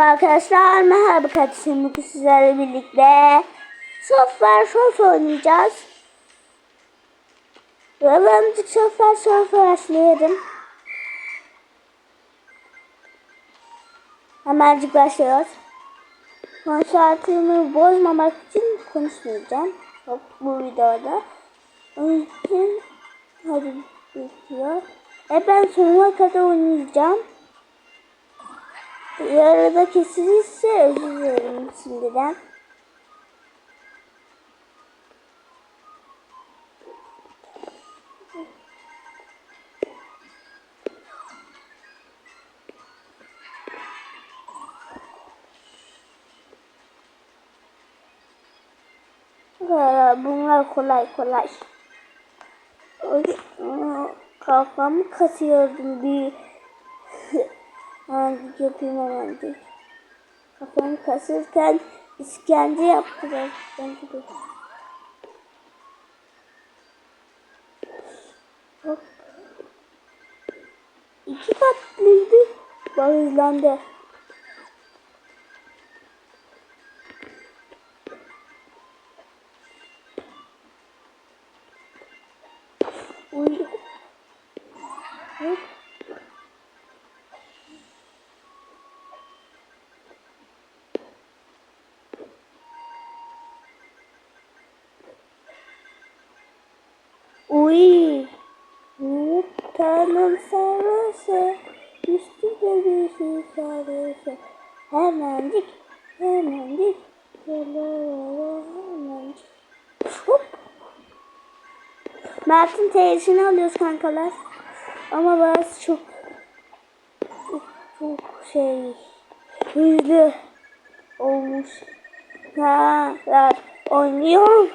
Merhaba arkadaşlar, merhaba kardeşim. Bugün sizlerle birlikte Software Surf oynayacağız. Yollarımızı Software Surf başlayalım. Hemencik başlıyoruz. Konuşatımı bozmamak için konuşmayacağım. Yok, bu videoda. Onun için hadi bitiyor. E ben sonuna kadar oynayacağım. Yarıda kesilirse özür dilerim şimdiden. Bunlar kolay kolay. Iı, Kafamı kasıyordum bir Hemencik yapayım hemencik. Kafamı kasırken iskence de. Hop. İki katlıydı. Bak Uy. Tanrım sarısı. Üstünde bir şey sarısı. Hemencik. Hemencik. Hemencik. Hop. Mert'in teyzesini alıyoruz kankalar. Ama biraz çok çok şey hızlı olmuş. Ha oynuyor.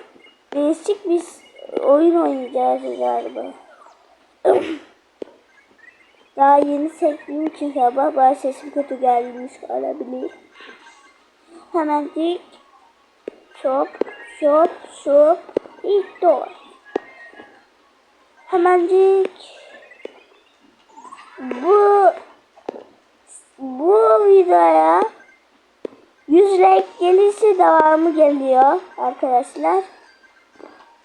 Değişik bir oyun oynayacağız galiba. Daha yeni sektiğim için sabah bana sesim kötü gelmiş olabilir. Hemencik şop şop şop ilk doğru. Hemencik bu bu videoya 100 like gelirse devamı geliyor arkadaşlar.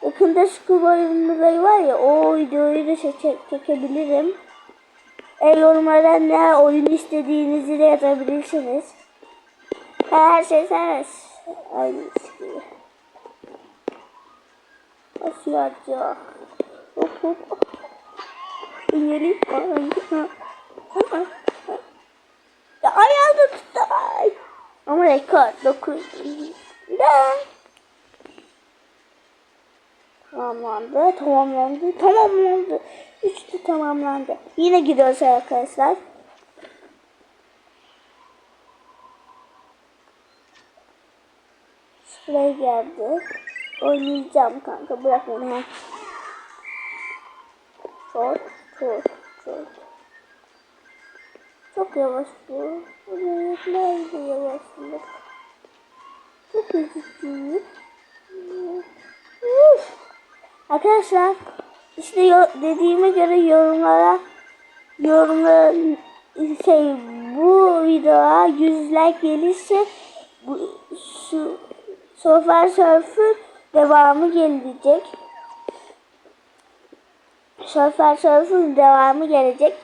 Yakında Scuba oyunları var ya o videoyu da çek çekebilirim. E yorumlara ne oyun istediğinizi de yazabilirsiniz. Her şey serbest. Aynı gibi. Nasıl yapacağım? Hop hop. İnelim. Ya ayağını tuttu. Ay. Ama rekor 9. Da. Tamamlandı, tamamlandı, tamamlandı. Üçlü tamamlandı. Yine gidiyoruz arkadaşlar. Sprey geldi. Oynayacağım kanka bırak beni. Çok çok çok. Çok yavaş bu. Nerede yavaşlık? Çok üzücü. Arkadaşlar işte dediğime göre yorumlara yorumlara şey bu videoya 100 like gelirse bu şu Sofer Surf'ün devamı gelecek. Sofer Surf'ün devamı gelecek.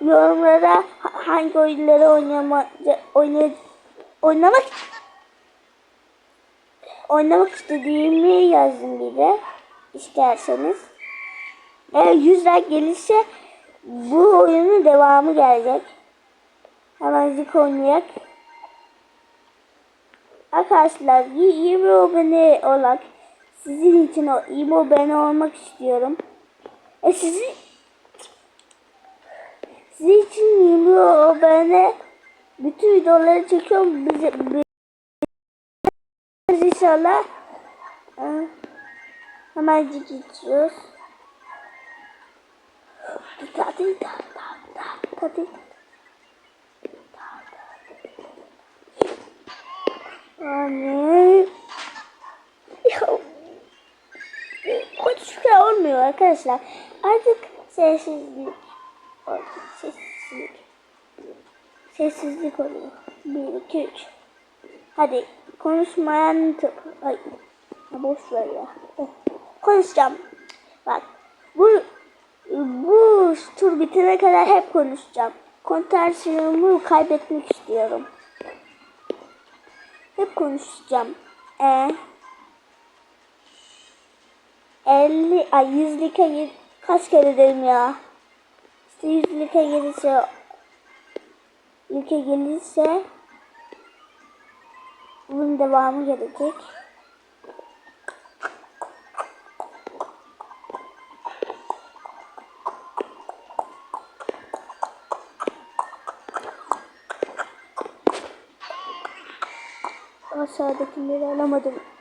Yorumlara hangi oyunları oynama, oynay, oynamak oynamak istediğimi yazın bir de isterseniz. Eğer 100 like gelirse bu oyunun devamı gelecek. Hemen zik oynayak. Arkadaşlar 20 abone olarak sizin için o 20 abone olmak istiyorum. E sizi sizin için 20 abone bütün videoları çekiyorum. Bize inşallah. Hemen gidiyoruz. Tatil tatil tatil. Anne. Ya. Hiç şey olmuyor arkadaşlar. Artık sessizlik. Sessizlik. Sessizlik oluyor. Bir, iki, üç. Hadi konuşmayan. Ay. Boş ver ya. Eh, Konuşacağım. Bak. Bu bu tur bitene kadar hep konuşacağım. Kontarsiyonu kaybetmek istiyorum. Hep konuşacağım. Ee, 50 ay 100 like gir- kaç kere dedim ya. İşte 100 like gelirse like gelirse bunun devamı gelecek. Aşağıdakileri alamadım.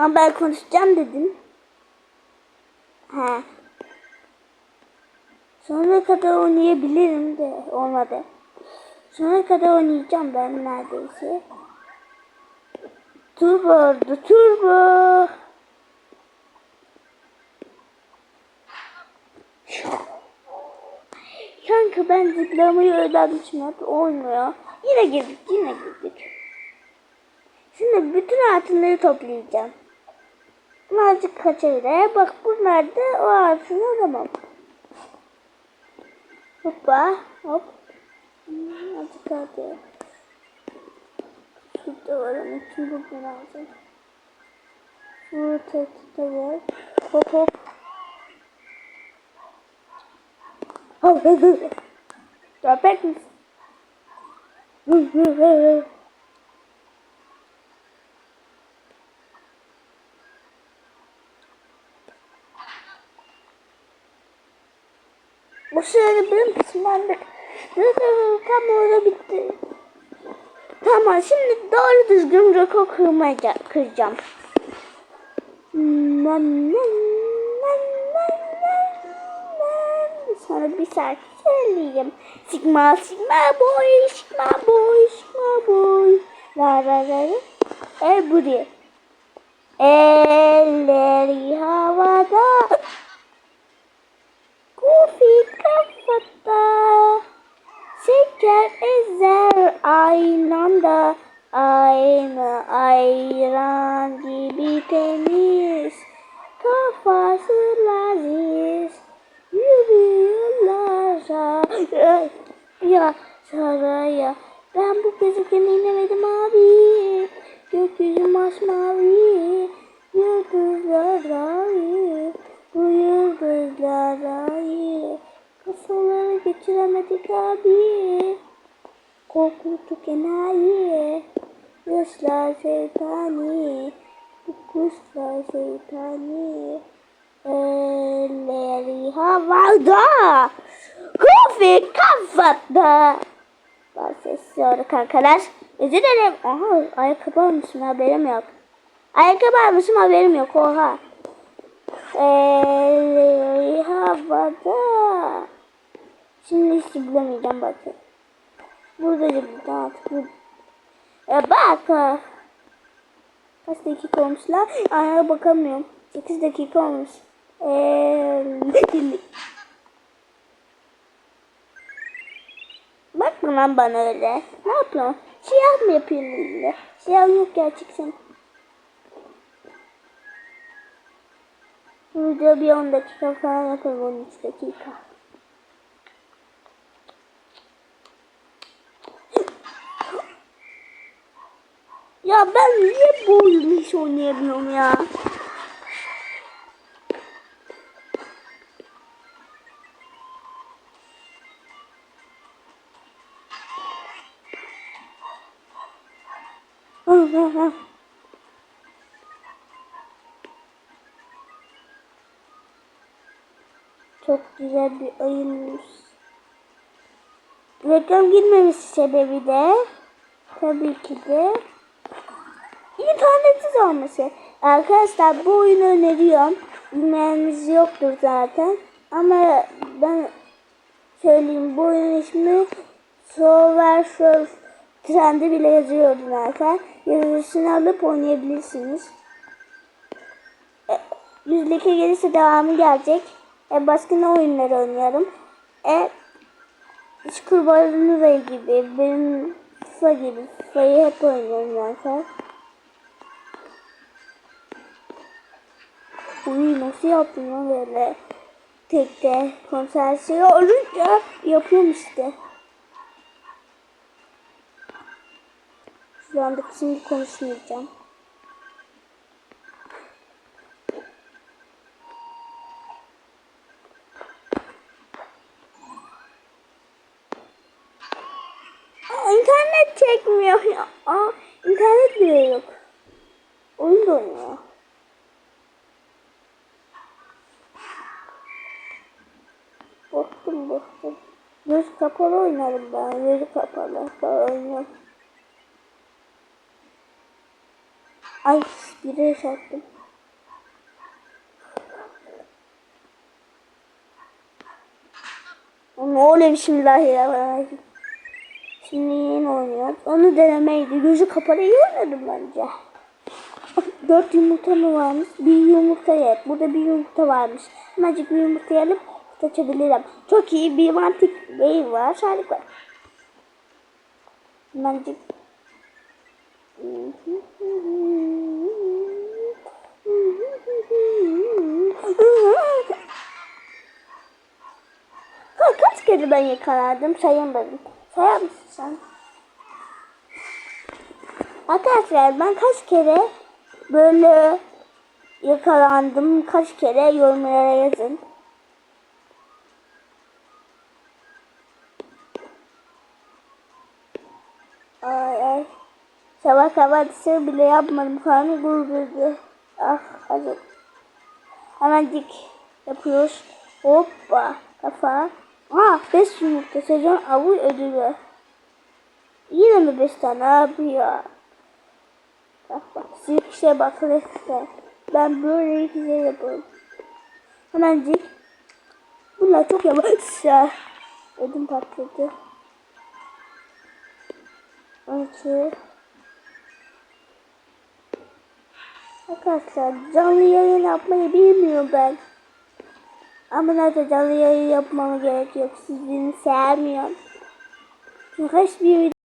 Ama ben konuşacağım dedim. He. Sonuna kadar oynayabilirim de olmadı. Sonuna kadar oynayacağım ben neredeyse. Turbo orada turbo. Kanka ben zıplamayı öğrenmişim hep olmuyor. Yine girdik yine girdik. Şimdi bütün altınları toplayacağım. Birazcık kaçırdı. Bak bunlar da o altını alamam. Hoppa hop. Azıcık kaldı. Şurada var onun için buradan alacağım. Şurada da var. Hop hop. Hop hop hop. Köpek misin? Bu sırada benim kısımlandık. Tam orada bitti. Tamam şimdi doğru düzgün rekor kırmaya kıracağım. Nan. Sonra bir şarkı söyleyeyim. Sigma sigma boy, sigma boy, sigma boy. La la la. El buraya. Elleri havada. Kofi kafada. Şeker ezer aynı ayran gibi temiz. Kafası laziz. Yürüyorlar ya saraya. Ben bu gezegeni inemedim abi. Gökyüzü masmavi. Yıldızlar ayı. Bu yıldızlar ayı. Kafaları geçiremedik abi. Korkutuk enayi. Kuşlar şeytani. Bu kuşlar şeytani. Elleri havada. Kofi kafada. Olduk arkadaş. Özür dilerim. Aha ayakkabı almışım haberim yok. Ayakkabı almışım haberim yok. Oha. Elleri havada. Şimdi hiç bilemeyeceğim bakın. Burada bir artık. Bu. E bak. Kaç dakika olmuş lan? Aa bakamıyorum. 8 dakika olmuş. Eee Bakma lan bana öyle. Ne yapıyorsun? Siyah mı yapıyorsun elinde? Siyah yok gerçekten. Video bir 10 dakika falan yapalım 13 dakika. Ya ben niye bu oyunu hiç oynayamıyorum ya? Çok güzel bir oyunmuş. Reklam girmemesi sebebi de tabii ki de internetsiz olması. Arkadaşlar bu oyunu öneriyorum. bilmeyeniniz yoktur zaten. Ama ben söyleyeyim bu oyunun ismi Solar Surf trendi bile yazıyordu zaten. Yazısını alıp oynayabilirsiniz. E, yüzdeki gelirse devamı gelecek. E, başka ne oyunları oynuyorum? E, Ray gibi, benim FIFA gibi. FIFA'yı hep oynuyorum zaten. Uy nasıl yaptın lan böyle? Tekte konsersiyon olunca yapıyorum işte. Şu anda şimdi konuşmayacağım. İnternet çekmiyor ya. Aa, internet bile yok. Oyun da oynuyor. Bıktım. Göz kapalı oynarım ben. Gözü kapalı. Ben oynuyorum. Ay biri yaşattım. Ne oluyor bismillahirrahmanirrahim. Şimdi yeni oynuyor. Onu denemeydi. Gözü kapalı oynadım bence. Dört yumurta mı varmış? Bir yumurta ye. Burada bir yumurta varmış. Hemencik bir yumurta alıp açabilirim. Çok iyi bir mantık beyin var. Harika. Hemencik. Ka- Kaç kere ben yakalandım sayamadım. Sayar mısın sen? Arkadaşlar ben kaç kere böyle yakalandım kaç kere yorumlara yazın. Ay ay. Sabah kahvaltısı bile yapmadım. Karnım gururdu. Ah acı. Hemencik yapıyoruz. Hoppa. Kafa. Aa 5 yumurta sezon avı ödülü. Yine mi 5 tane abi ya? Bak bak size bak resmen. Ben böyle güzel yaparım. Hemencik. Bunlar çok yavaş ya. Ödüm patladı. 12 Arkadaşlar canlı yayın yapmayı bilmiyorum ben. Ama nerede canlı yayın yapmama gerek yok. Sizin sevmiyorum. Çünkü hiçbir